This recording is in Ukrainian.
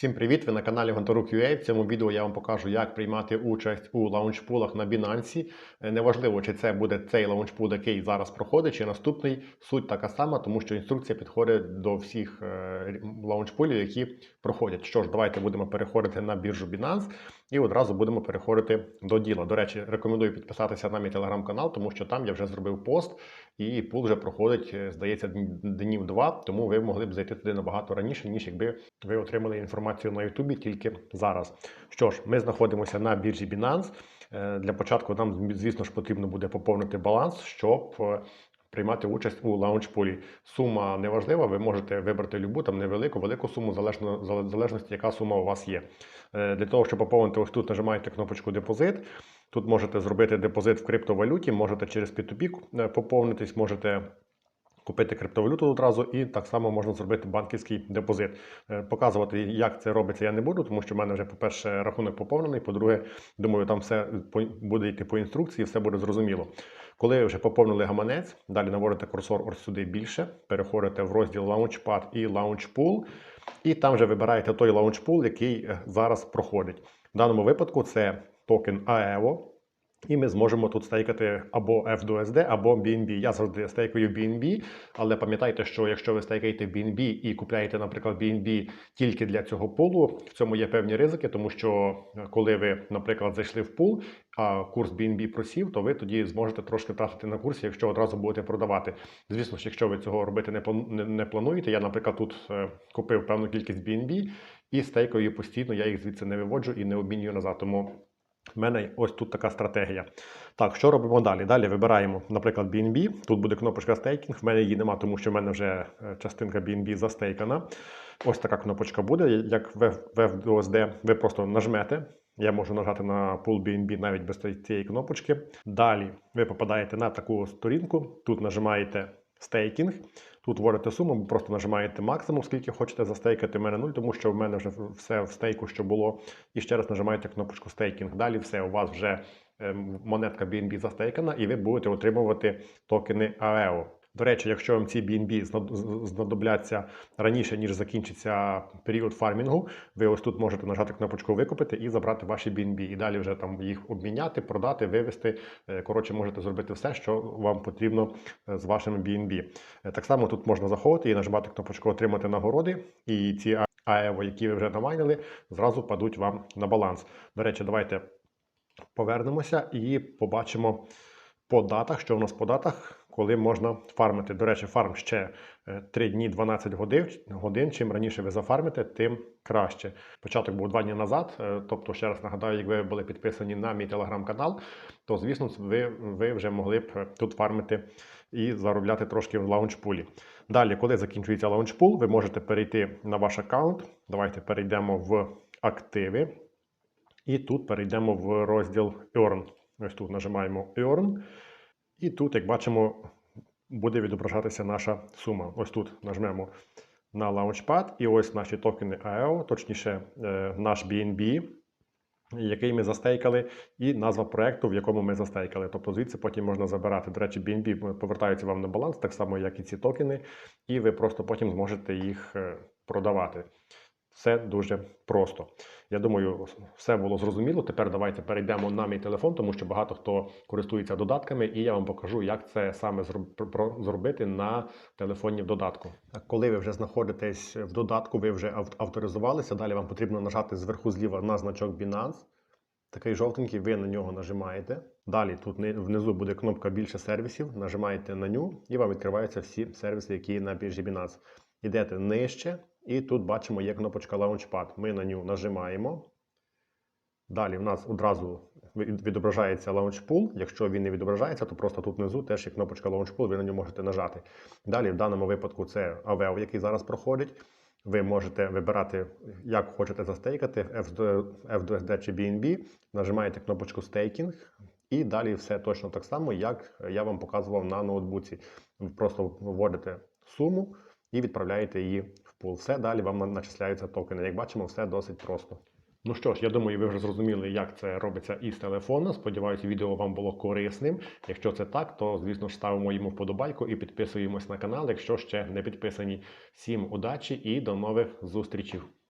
Всім привіт! Ви на каналі Гонтарук.ua. В цьому відео я вам покажу, як приймати участь у лаунчпулах на Binance. Е, Неважливо, чи це буде цей лаунчпул, який зараз проходить, чи наступний. Суть така сама, тому що інструкція підходить до всіх е, лаунчпулів, які проходять. Що ж, давайте будемо переходити на біржу Binance і одразу будемо переходити до діла. До речі, рекомендую підписатися на мій телеграм-канал, тому що там я вже зробив пост, і пул вже проходить, е, здається, днів два. Тому ви могли б зайти туди набагато раніше, ніж якби ви отримали інформацію на Ютубі тільки зараз. Що ж, ми знаходимося на біржі Binance. Е, Для початку нам, звісно ж, потрібно буде поповнити баланс, щоб е, приймати участь у лаунчпулі. Сума не важлива, ви можете вибрати любу, там невелику, велику суму, залежно залежності, яка сума у вас є. Е, Для того, щоб поповнити, ось тут нажимаєте кнопочку депозит. Тут можете зробити депозит в криптовалюті, можете через P2P е, поповнитись, можете купити криптовалюту одразу, і так само можна зробити банківський депозит. Е, Показувати, як це робиться, я не буду, тому що в мене вже, по-перше, рахунок поповнений. По-друге, думаю, там все буде йти по інструкції, все буде зрозуміло. Коли ви вже поповнили гаманець, далі наводите курсор ось сюди більше, переходите в розділ Launchpad і Launchpool, і там вже вибираєте той Launchpool, який е, зараз проходить. В даному випадку це токен AEVO. І ми зможемо тут стейкати або FDUSD, або BNB. Я завжди стейкаю BNB, але пам'ятайте, що якщо ви стейкаєте BNB і купляєте, наприклад, BNB тільки для цього пулу, в цьому є певні ризики, тому що е, коли ви, наприклад, зайшли в пул, а курс BNB просів, то ви тоді зможете трошки втратити на курсі, якщо одразу будете продавати. Звісно ж, якщо ви цього робити не плану- не- не плануєте, я, наприклад, тут е, купив певну кількість BNB і стейкаю постійно, я їх звідси не виводжу і не обмінюю назад. Тому в мене ось тут така стратегія. Так, що робимо далі? Далі вибираємо, наприклад, BNB. Тут буде кнопочка стейкінг. В мене її нема, тому що в мене вже е, частинка BNB застейкана. Ось така кнопочка буде. Як в FDOSD, ви просто нажмете. Я можу нажати на Pool BNB навіть без цієї кнопочки. Далі ви попадаєте на таку сторінку. Тут нажимаєте стейкінг. Тут вводите суму, просто нажимаєте максимум, скільки хочете застейкати. В мене 0, тому що в мене вже все в стейку, що було. І ще раз нажимаєте кнопочку стейкінг. Далі все, у вас вже ем, монетка BNB застейкана, і ви будете отримувати токени AEO. До речі, якщо вам ці BNB знадобляться раніше, ніж закінчиться період фармінгу, ви ось тут можете нажати кнопочку викупити і забрати ваші BNB. І далі вже там їх обміняти, продати, вивести. Е, Коротше, можете зробити все, що вам потрібно е, з вашими BNB. Е, Так само тут можна заходити і нажимати кнопочку Отримати нагороди. І ці АЕВО, які ви вже намайнили, зразу падуть вам на баланс. До речі, давайте повернемося і побачимо по датах, що в нас по датах, коли можна фармити. До речі, фарм ще е, 3 дні 12 годин. Чим раніше ви зафармите, тим краще. Початок був 2 дні назад. е, Тобто, ще раз нагадаю, як ви були підписані на мій телеграм-канал, то звісно, ви, ви вже могли б е, тут фармити і заробляти трошки в лаунчпулі. Далі, коли закінчується лаунчпул, ви можете перейти на ваш аккаунт. Давайте перейдемо в активи. І тут перейдемо в розділ Earn. Ось тут нажимаємо Earn. І тут, як бачимо, буде відображатися наша сума. Ось тут нажмемо на Launchpad, і ось наші токени AEO, точніше, е, наш BNB, який ми застейкали, і назва проекту, в якому ми застейкали. Тобто звідси потім можна забирати. До речі, BNB повертаються вам на баланс, так само, як і ці токени, і ви просто потім зможете їх е, продавати. Все дуже просто. Я думаю, все було зрозуміло. Тепер давайте перейдемо на мій телефон, тому що багато хто користується додатками, і я вам покажу, як це саме зробити на телефоні в додатку. Коли ви вже знаходитесь в додатку, ви вже авторизувалися. Далі вам потрібно нажати зверху зліва на значок Binance. Такий жовтенький, ви на нього нажимаєте. Далі тут внизу буде кнопка більше сервісів. Нажимаєте на ню, і вам відкриваються всі сервіси, які на біржі Binance. Йдете нижче, і тут бачимо є кнопочка Launchpad. Ми на ню нажимаємо. Далі в нас одразу від- відображається Launchpool. Якщо він не відображається, то просто тут внизу теж є кнопочка Launchpool, ви на нього можете нажати. Далі, в даному випадку, це AVEO, який зараз проходить. Ви можете вибирати, як хочете застейкати, FD FDSD чи BNB. Нажимаєте кнопочку Staking, і далі все точно так само, як я вам показував на ноутбуці. Ви просто вводите суму і відправляєте її пул. Все далі вам начисляються токени. Як бачимо, все досить просто. Ну що ж, я думаю, ви вже зрозуміли, як це робиться із телефона. Сподіваюся, відео вам було корисним. Якщо це так, то звісно ж ставимо йому вподобайку і підписуємось на канал, якщо ще не підписані. Всім удачі і до нових зустрічей!